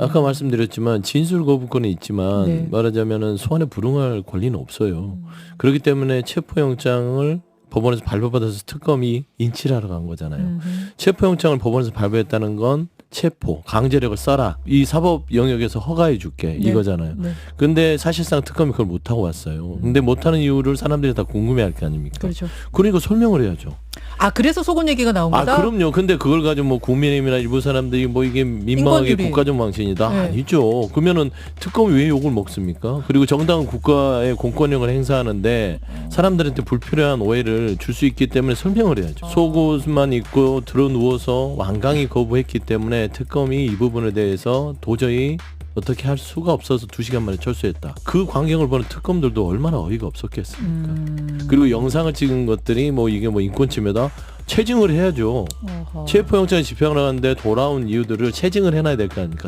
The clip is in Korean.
아까 말씀드렸지만 진술 거부권은 있지만 네. 말하자면은 소환에 불응할 권리는 없어요. 음. 그렇기 때문에 체포영장을 법원에서 발부받아서 특검이 인치를 하러 간 거잖아요. 음흠. 체포영장을 법원에서 발부했다는 건 체포, 강제력을 써라. 이 사법 영역에서 허가해 줄게. 네. 이거잖아요. 네. 근데 사실상 특검이 그걸 못하고 왔어요. 근데 못하는 이유를 사람들이 다 궁금해 할 게 아닙니까? 그렇죠. 그러니까 설명을 해야죠. 아 그래서 속은 얘기가 나온 아, 거다. 그럼요. 근데 그걸 가지고 뭐 국민의힘이나 일부 사람들이 뭐 이게 민망하게 인권유리. 국가적 망신이다. 네. 아니죠. 그러면은 특검이 왜 욕을 먹습니까? 그리고 정당한 국가의 공권력을 행사하는데 사람들한테 불필요한 오해를 줄 수 있기 때문에 설명을 해야죠. 어. 속옷만 입고 들어 누워서 완강히 거부했기 때문에 특검이 이 부분에 대해서 도저히 어떻게 할 수가 없어서 두 시간 만에 철수했다. 그 광경을 보는 특검들도 얼마나 어이가 없었겠습니까? 음. 그리고 영상을 찍은 것들이 뭐 이게 뭐 인권 침해다. 체증을 해야죠. 체포영장 집행을 하는데 돌아온 이유들을 체증을 해놔야 될 거 아닙니까?